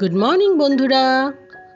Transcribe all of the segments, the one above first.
Good morning বন্ধুরা।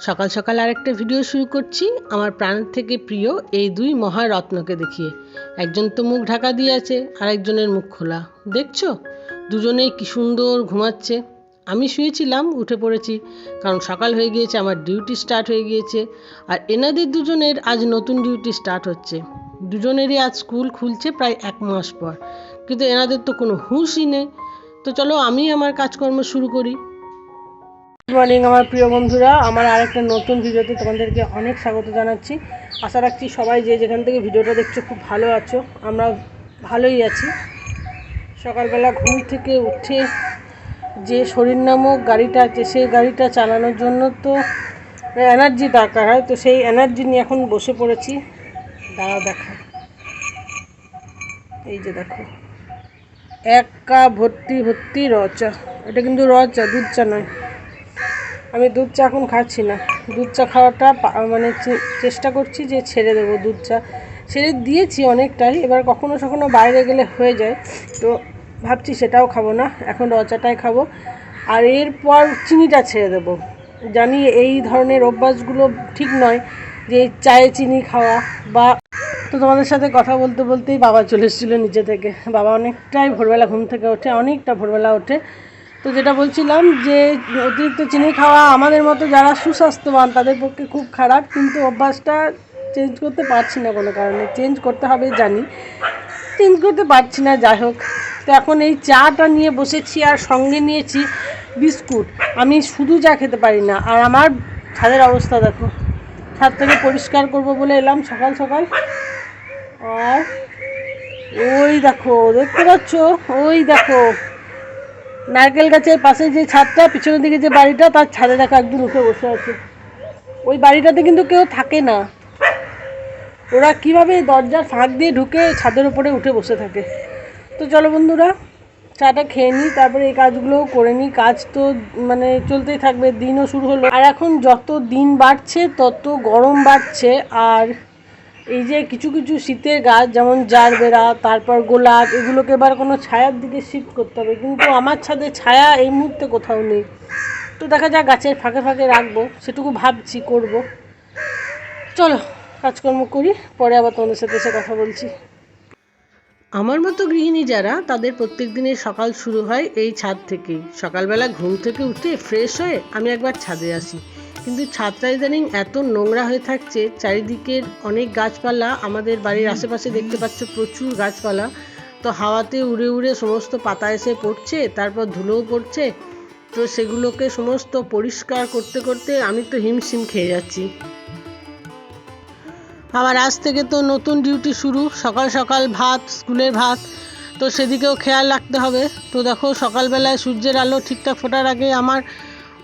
সকাল সকাল আর একটা ভিডিও শুরু করছি আমার প্রাণ থেকে প্রিয় এই দুই মহারত্নকে দেখিয়ে। একজন তো মুখ ঢাকা দিয়ে আছে আর একজনের মুখ খোলা। দেখছ? দুজনেই কি সুন্দর ঘুমাচ্ছে। আমি শুয়েছিলাম, উঠে পড়েছি, কারণ সকাল হয়ে গিয়েছে, আমার ডিউটি স্টার্ট হয়ে গিয়েছে, আর এনাদের দুজনের আজ নতুন ডিউটি স্টার্ট হচ্ছে। দুজনেরই আজ স্কুল খুলছে প্রায় এক মাস পর। কিন্তু এনাদের তো কোনো হুঁশই নেই। তো চলো আমি আমার কাজকর্ম শুরু করি। গুড মর্নিং আমার প্রিয় বন্ধুরা। আমার আর একটা নতুন ভিডিওতে তোমাদেরকে অনেক স্বাগত জানাচ্ছি। আশা রাখছি সবাই যে যেখান থেকে ভিডিওটা দেখছ খুব ভালো আছো। আমরা ভালোই আছি। সকালবেলা ঘুম থেকে উঠে যে শরীর নামক গাড়িটা আছে, সেই গাড়িটা চালানোর জন্য তো এনার্জি দরকার হয়। তো সেই এনার্জি নিয়ে এখন বসে পড়েছি। দাঁড়া দেখো। এই যে দেখো। এক কাপ ভর্তি ভর্তি র চা এটা কিন্তু র চা দুধ চা নয়। আমি দুধ চা এখন খাচ্ছি না। দুধ চা খাওয়াটা মানে চেষ্টা করছি যে ছেড়ে দেবো দুধ চা। ছেড়ে দিয়েছি অনেকটাই, এবার কখনো কখনো বাইরে গেলে হয়ে যায়। তো ভাবছি সেটাও খাব না, এখন রচাটাই খাব। আর এরপর চিনিটা ছেড়ে দেবো। জানি এই ধরনের অভ্যাসগুলো ঠিক নয় যে চায়ে চিনি খাওয়া বা তো তোমাদের সাথে কথা বলতে বলতেই বাবা চলে এসেছিল নিচে থেকে। বাবা অনেকটাই ভোরবেলা ঘুম থেকে ওঠে, অনেকটা ভোরবেলা ওঠে। তো যেটা বলছিলাম যে অতিরিক্ত চিনি খাওয়া আমাদের মতো যারা সুস্বাস্থ্যবান, তাদের পক্ষে খুব খারাপ, কিন্তু অভ্যাসটা চেঞ্জ করতে পারছি না কোনো কারণে। চেঞ্জ করতে হবে জানি। চেঞ্জ করতে পারছি না, যাই হোক। তো এখন এই চাটা নিয়ে বসেছি আর সঙ্গে নিয়েছি বিস্কুট। আমি শুধু চা খেতে পারি না, আর আমার ছাদের অবস্থা দেখো। ছাদ থেকে পরিষ্কার করব বলে এলাম সকাল সকাল। আর ওই দেখো, দেখতে পাচ্ছ? ওই দেখো। নারকেল গাছের পাশে যে ছাদটা, পিছনের দিকে যে বাড়িটা, তার ছাদে দেখা একজন উঠে বসে আছে। ওই বাড়িটাতে কিন্তু কেউ থাকে না। ওরা কীভাবে দরজার ফাঁক দিয়ে ঢুকে ছাদের উপরে উঠে বসে থাকে। তো চলো বন্ধুরা, চাটা খেয়ে নিই, তারপরে এই কাজগুলোও করে নিই। কাজ তো মানে চলতেই থাকবে, দিনও শুরু হলো। আর এখন যত দিন বাড়ছে, তত গরম বাড়ছে। আর এই যে কিছু কিছু শীতের গাছ, যেমন জারবেরা, তারপর গোলাপ, এগুলোকে এবার কোনো ছায়ার দিকে শিফট করতে হবে। কিন্তু আমার ছাদে ছায়া এই মুহূর্তে কোথাও নেই। তো দেখা যাক, গাছের ফাঁকে ফাঁকে রাখব, সেটুকু ভাবছি, করব। চলো, কাজকর্ম করি, পরে আবার তোমাদের সাথে এসে কথা বলছি। আমার মতো গৃহিণী যারা, তাদের প্রত্যেক দিনের সকাল শুরু হয় এই ছাদ থেকেই। সকালবেলা ঘুম থেকে উঠে ফ্রেশ হয়ে আমি একবার ছাদে আসি। কিন্তু ছাদটা ইদানিং এত নোংরা হয়ে থাকছে, চারিদিকের অনেক গাছপালা আমাদের বাড়ির আশেপাশে দেখতে পাচ্ছ প্রচুর গাছপালা। তো হাওয়াতে উড়ে উড়ে সমস্ত পাতা এসে পড়ছে, তারপর ধুলোও পড়ছে। তো সেগুলোকে সমস্ত পরিষ্কার করতে করতে আমি তো হিমশিম খেয়ে যাচ্ছি। আবার আজ থেকে তো নতুন ডিউটি শুরু, সকাল সকাল ভাত, স্কুলের ভাত, তো সেদিকেও খেয়াল রাখতে হবে। তো দেখো সকালবেলায় সূর্যের আলো ঠিকঠাক ফোটার আগে আমার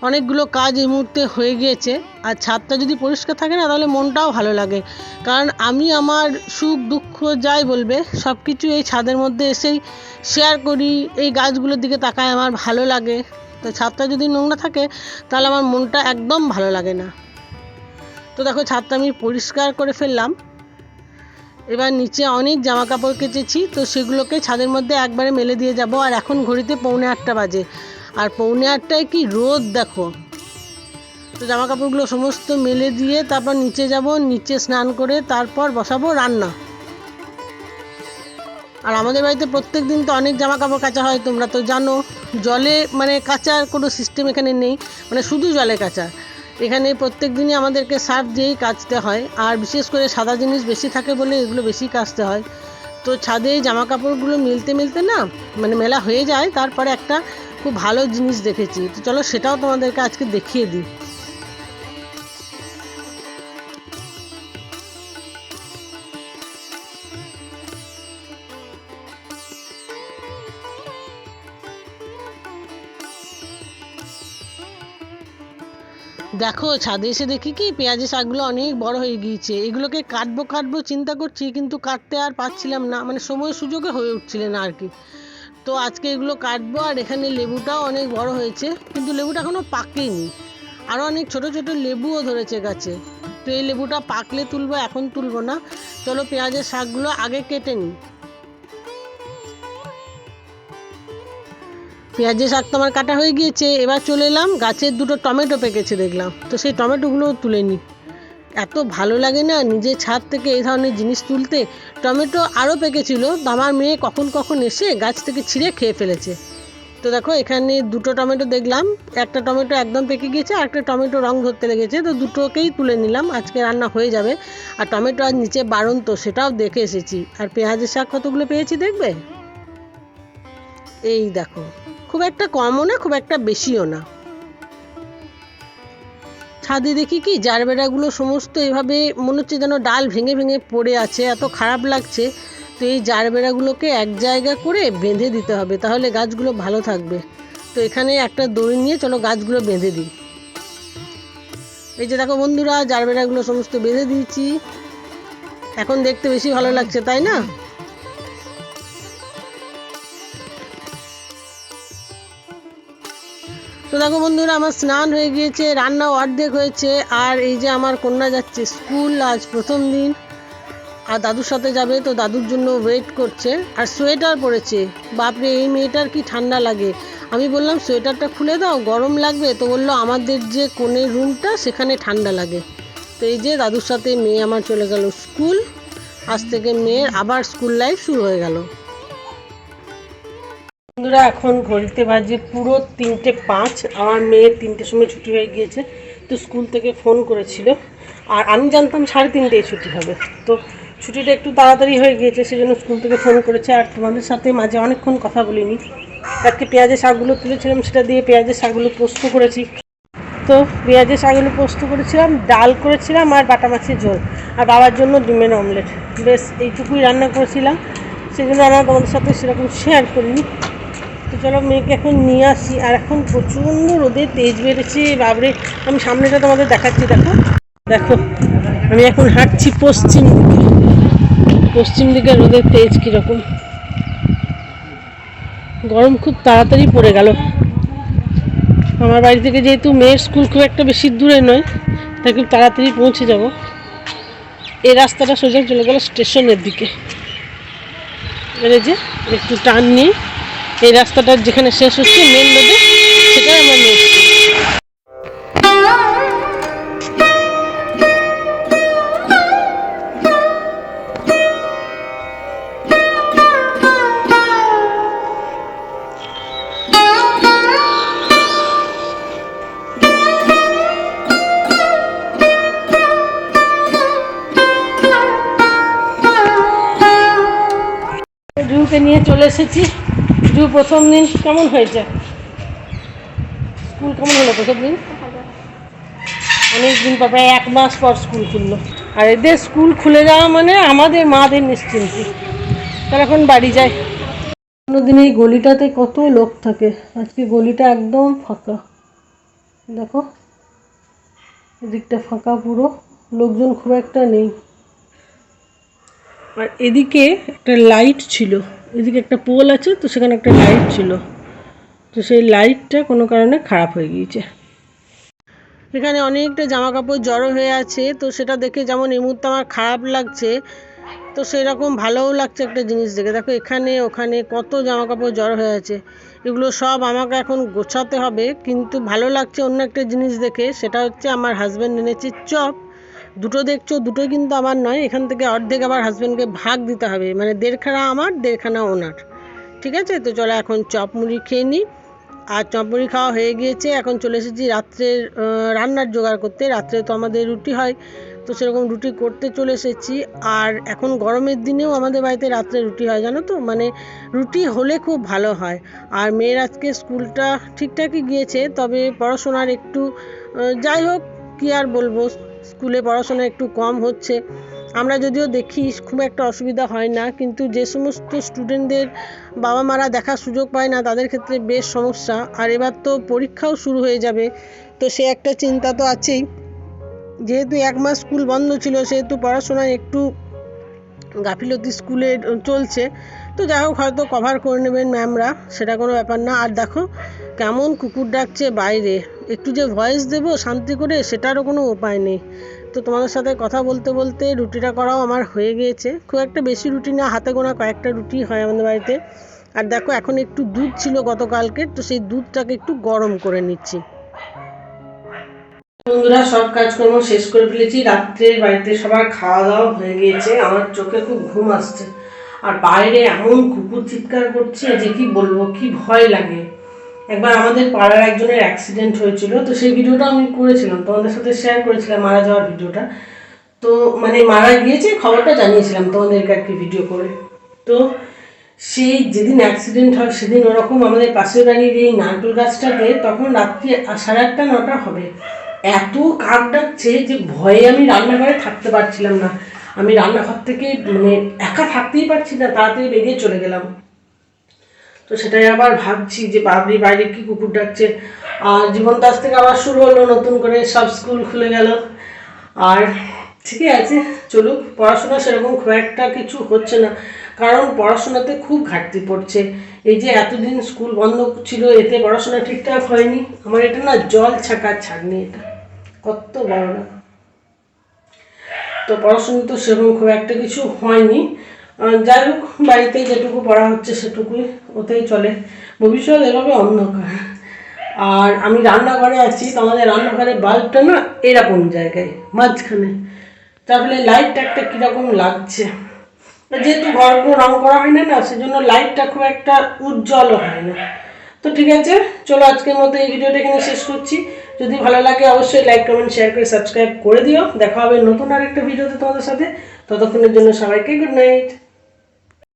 অনেকগুলো কাজ এই মুহূর্তে হয়ে গিয়েছে। আর ছাদটা যদি পরিষ্কার থাকে না, তাহলে মনটাও ভালো লাগে। কারণ আমি আমার সুখ, দুঃখ, যাই বলবে সব কিছু এই ছাদের মধ্যে এসেই শেয়ার করি। এই গাছগুলোর দিকে তাকায় আমার ভালো লাগে। তো ছাদটা যদি নোংরা থাকে, তাহলে আমার মনটা একদম ভালো লাগে না। তো দেখো, ছাদটা আমি পরিষ্কার করে ফেললাম। এবার নিচে অনেক জামা কাপড় কেচেছি, তো সেগুলোকে ছাদের মধ্যে একবারে মেলে দিয়ে যাব। আর এখন ঘড়িতে পৌনে আটটা বাজে। আর পৌনে আটটায় কি রোদ, দেখো। তো জামা কাপড়গুলো সমস্ত মেলে দিয়ে তারপর নিচে যাব, নিচে স্নান করে তারপর বসাবো রান্না। আর আমাদের বাড়িতে প্রত্যেক দিন তো অনেক জামা কাপড় কাচা হয়, তোমরা তো জানো। জলে মানে কাচার কোনো সিস্টেম এখানে নেই মানে শুধু জলে কাচা। এখানে প্রত্যেক দিনই আমাদেরকে সার্ফ দিয়েই কাচতে হয়, আর বিশেষ করে সাদা জিনিস বেশি থাকে বলে এগুলো বেশি কাচতে হয়। তো ছাদে জামা কাপড়গুলো মিলতে মিলতে না মানে মেলা হয়ে যায়, তারপরে একটা খুব ভালো জিনিস দেখেছি। তো চলো সেটাও তোমাদেরকে আজকে দেখিয়ে দিই। দেখো, ছাদে এসে দেখি কি, পেঁয়াজের শাকগুলো অনেক বড় হয়ে গিয়েছে। এগুলোকে কাটবো কাটবো, চিন্তা করছি, কিন্তু কাটতে আর পারছিলাম না। মানে সময় সুযোগে হয়ে উঠছিল না আর কি। তো আজকে এগুলো কাটবো, আর এখানে লেবুটাও অনেক বড় হয়েছে, কিন্তু লেবুটা এখনও পাকেনি আরও অনেক ছোট ছোট লেবুও ধরেছে গাছে। তো এই লেবুটা পাকলে তুলবো, এখন তুলবো না। চলো পেঁয়াজের শাকগুলো আগে কেটে নিই। পেঁয়াজের শাক তো আমার কাটা হয়ে গিয়েছে, এবার চলে এলাম, গাছের দুটো টমেটো পেকেছে দেখলাম। তো সেই টমেটোগুলোও তুলে নিই। এত ভালো লাগে না নিজের ছাদ থেকে এই ধরনের জিনিস তুলতে। টমেটো আরও পেকেছিল, তো আমার মেয়ে কখন কখন এসে গাছ থেকে ছিঁড়ে খেয়ে ফেলেছে। তো দেখো, এখানে দুটো টমেটো দেখলাম। একটা টমেটো একদম পেকে গিয়েছে, আর একটা টমেটো রং ধরতে লেগেছে। তো দুটোকেই তুলে নিলাম, আজকে রান্না হয়ে যাবে। আর টমেটো আর নিচে বাড়ন্ত, সেটাও দেখে এসেছি। আর পেঁয়াজের শাক কতগুলো পেয়েছি দেখবে? এই দেখো, খুব একটা কমও না, খুব একটা বেশিও না। ছাদে দেখি কি জারবেরাগুলো সমস্ত এভাবে মনে হচ্ছে যেন ডাল ভেঙে ভেঙে পড়ে আছে, এত খারাপ লাগছে। তো এই জারবেরাগুলোকে এক জায়গা করে বেঁধে দিতে হবে, তাহলে গাছগুলো ভালো থাকবে। তো এখানে একটা দড়ি নিয়ে চলো গাছগুলো বেঁধে দিই। এই যে দেখো বন্ধুরা, জারবেরাগুলো সমস্ত বেঁধে দিয়েছি। এখন দেখতে বেশি ভালো লাগছে, তাই না? তো দেখো বন্ধুরা, আমার স্নান হয়ে গিয়েছে রান্নাও অর্ধেক হয়েছে, আর এই যে আমার কন্যা যাচ্ছে স্কুল আজ প্রথম দিন, আর দাদুর সাথে যাবে, তো দাদুর জন্য ওয়েট করছে, আর সোয়েটার পরেছে। বাপরে, এই মেয়েটার কি ঠান্ডা লাগে। আমি বললাম, সোয়েটারটা খুলে দাও, গরম লাগবে? তো বলল, আমাদের যে কোণের রুমটা সেখানে ঠান্ডা লাগে। তো এই যে দাদুর সাথে মেয়ে আমার চলে গেল স্কুল, আজ থেকে মেয়ের আবার স্কুল লাইফ শুরু হয়ে গেল। বন্ধুরা, এখন ঘড়িতে বাজে পুরো তিনটে পাঁচ। আমার মেয়ের তিনটের সময় ছুটি হয়ে গিয়েছে, তো স্কুল থেকে ফোন করেছিল। আর আমি জানতাম সাড়ে তিনটেয় ছুটি হবে। তো ছুটিটা একটু তাড়াতাড়ি হয়ে গিয়েছে, সেজন্য স্কুল থেকে ফোন করেছে। আর তোমাদের সাথে মাঝে অনেকক্ষণ কথা বলিনি। আজকে পেঁয়াজের শাকগুলো তুলেছিলাম, সেটা দিয়ে পেঁয়াজের শাকগুলো পোস্ত করেছি। তো পেঁয়াজের শাকগুলো পোস্ত করেছিলাম, ডাল করেছিলাম, আর বাটা মাছের ঝোল। আর বাবার জন্য ডিমের অমলেট। বেশ, এইটুকুই রান্না করেছিলাম। সেই জন্য আমরা তোমাদের সাথে সেরকম শেয়ার করিনি। তো চলো মেয়েকে এখন নিয়ে আসি। আর এখন প্রচণ্ড রোদে তেজ বেড়েছে বাবরে আমি সামনেটা তোমাদের দেখাচ্ছি, দেখো। দেখো, আমি এখন হাঁটছি পশ্চিম দিকে। পশ্চিম দিকে রোদের তেজ কীরকম। গরম খুব তাড়াতাড়ি পড়ে গেল। আমার বাড়ি থেকে যেহেতু মেয়ের স্কুল খুব একটা বেশি দূরে নয়, তাই খুব তাড়াতাড়ি পৌঁছে যাব। এই রাস্তাটা সোজা চলে গেল স্টেশনের দিকে। এবারে যে একটু টান নিয়ে এই রাস্তাটা যেখানে শেষ হচ্ছে মেন রোডে সেটাই আমরা স্কুল নিয়ে চলে এসেছি। জু প্রথম দিন কেমন হয়েছে? স্কুল কেমন হলো প্রথম দিন? অনেক দিন পর, প্রায় এক মাস পর স্কুল খুললো। আর এদের স্কুল খুলে যাওয়া মানে আমাদের মাদের নিশ্চিন্তি। তারা এখন বাড়ি যায়। অন্যদিন এই গলিটাতে কত লোক থাকে। আজকে গলিটা একদম ফাঁকা। দেখো, এদিকটা ফাঁকা পুরো। লোকজন খুব একটা নেই। আর এদিকে একটা লাইট ছিল। এদিকে একটা পোল আছে, তো সেখানে একটা লাইট ছিল। তো সেই লাইটটা কোনো কারণে খারাপ হয়ে গিয়েছে। এখানে অনেকটা জামা কাপড় জড়ো হয়ে আছে, তো সেটা দেখে যেমন এই মুহূর্তে আমার খারাপ লাগছে, তো সেরকম ভালোও লাগছে একটা জিনিস দেখে। দেখো, এখানে, ওখানে কত জামা কাপড় জড়ো হয়ে আছে। এগুলো সব আমাকে এখন গোছাতে হবে, কিন্তু ভালো লাগছে অন্য একটা জিনিস দেখে, সেটা হচ্ছে আমার হাজব্যান্ড এনেছে চপ। দুটো দেখছ দুটোই কিন্তু আমার নয়, এখান থেকে অর্ধেক আবার হাজব্যান্ডকে ভাগ দিতে হবে মানে দেড়খানা আমার, দেড়খানা ওনার। ঠিক আছে? তো চলো এখন চপ মুড়ি খেয়ে নিই। আর চপ মুড়ি খাওয়া হয়ে গিয়েছে, এখন চলে এসেছি রাত্রের রান্নার জোগাড় করতে। রাত্রে তো আমাদের রুটি হয়, তো সেরকম রুটি করতে চলে এসেছি। আর এখন গরমের দিনেও আমাদের বাড়িতে রাত্রে রুটি হয়, জানো তো? মানে রুটি হলে খুব ভালো হয়। আর মেয়ের আজকে স্কুলটা ঠিকঠাকই গিয়েছে, তবে পড়াশোনার একটু যাই হোক, কী আর বলব? স্কুলে পড়াশোনা একটু কম হচ্ছে। আমরা যদিও দেখি খুব একটা অসুবিধা হয় না, কিন্তু যে সমস্ত স্টুডেন্টদের বাবা মারা দেখার সুযোগ পায় না, তাদের ক্ষেত্রে বেশ সমস্যা। আর এবার তো পরীক্ষাও শুরু হয়ে যাবে, তো সে একটা চিন্তা তো আছেই। যেহেতু এক মাস স্কুল বন্ধ ছিল, সেহেতু পড়াশোনায় একটু গাফিলতি স্কুলে চলছে। তো যাই হোক, হয়তো কভার করে নেবেন ম্যামরা সেটা কোনো ব্যাপার না। আর দেখো কেমন কুকুর ডাকছে বাইরে? একটু যে ভয়েস দেবো, শান্তি করে, সেটারও কোনো উপায় নেই। তো তোমাদের সাথে কথা বলতে বলতে রুটিটা করাও আমার হয়ে গিয়েছে। খুব একটা বেশি রুটি না, হাতে গোনা কয়েকটা রুটি হয় আমাদের বাড়িতে। আর দেখো, এখন একটু দুধ ছিল গতকালকে, তো সেই দুধটাকে একটু গরম করে নিচ্ছি। বন্ধুরা, সব কাজকর্ম শেষ করে ফেলেছি। রাত্রে বাড়িতে সবার খাওয়া দাওয়া হয়ে গিয়েছে। আমার চোখে খুব ঘুম আসছে। আর বাইরে এমন কুকুর চিৎকার করছে যে কি বলব, কি ভয় লাগে। একবার আমাদের পাড়ার একজনের অ্যাক্সিডেন্ট হয়েছিল, তো সেই ভিডিওটা আমি করেছিলাম। তোমাদের সাথে শেয়ার করেছিলাম মারা যাওয়ার ভিডিওটা। তো মানে মারা গিয়েছে, খবরটা জানিয়েছিলাম তোমাদেরকে আর কি ভিডিও করে। তো সেই যেদিন অ্যাক্সিডেন্ট হয়, সেদিন ওরকম আমাদের পাশের বাড়ির এই নারকেল গাছটাতে তখন রাত্রি সাড়ে আটটা, নটা হবে। এত কাক ডাকছে যে ভয়ে আমি রান্নাঘরে থাকতে পারছিলাম না। আমি রান্নাঘর থেকে মানে একা থাকতেই পারছি না, তাড়াতাড়ি বেরিয়ে চলে গেলাম। তো সেটাই আবার ভাবছি যে বাবরি বাইরে কি কুকুর ডাকছে। আর জীবন দাস থেকে আবার শুরু হলো, নতুন করে সব স্কুল খুলে গেল। আর ঠিকই আছে, চলুক, পড়াশোনা সেরকম খুব একটা কিছু হচ্ছে না। কারণ পড়াশোনাতে খুব ঘাটতি পড়ছে। এই যে এতদিন স্কুল বন্ধ ছিল, এতে পড়াশোনা ঠিকঠাক হয়নি। আমার এটা না জল ছাকার ছাড়নি এটা। কত বড় না তো পড়াশোনা তো সেরকম খুব একটা কিছু হয়নি। যাই হোক বাড়িতে যেটুকু পড়া হচ্ছে সেটুকুই, ওতেই চলে। ভবিষ্যৎ এভাবে অন্ধকার। আর আমি রান্নাঘরে আছি তো আমাদের রান্নাঘরে বাল্বটা না এরকম জায়গায়, মাঝখানে। তাহলে লাইটটা একটা কীরকম লাগছে। যেহেতু ঘরগুলো রং করা হয় না না, সেজন্য লাইটটা খুব একটা উজ্জ্বলও হয় না। তো ঠিক আছে, চলো আজকের মতো এই ভিডিওটা এখানে শেষ করছি। যদি ভালো লাগে অবশ্যই লাইক কমেন্ট শেয়ার করে সাবস্ক্রাইব করে দিও। দেখা হবে নতুন আরেকটা ভিডিওতে তোমাদের সাথে। ততক্ষণের জন্য সবাইকে গুড নাইট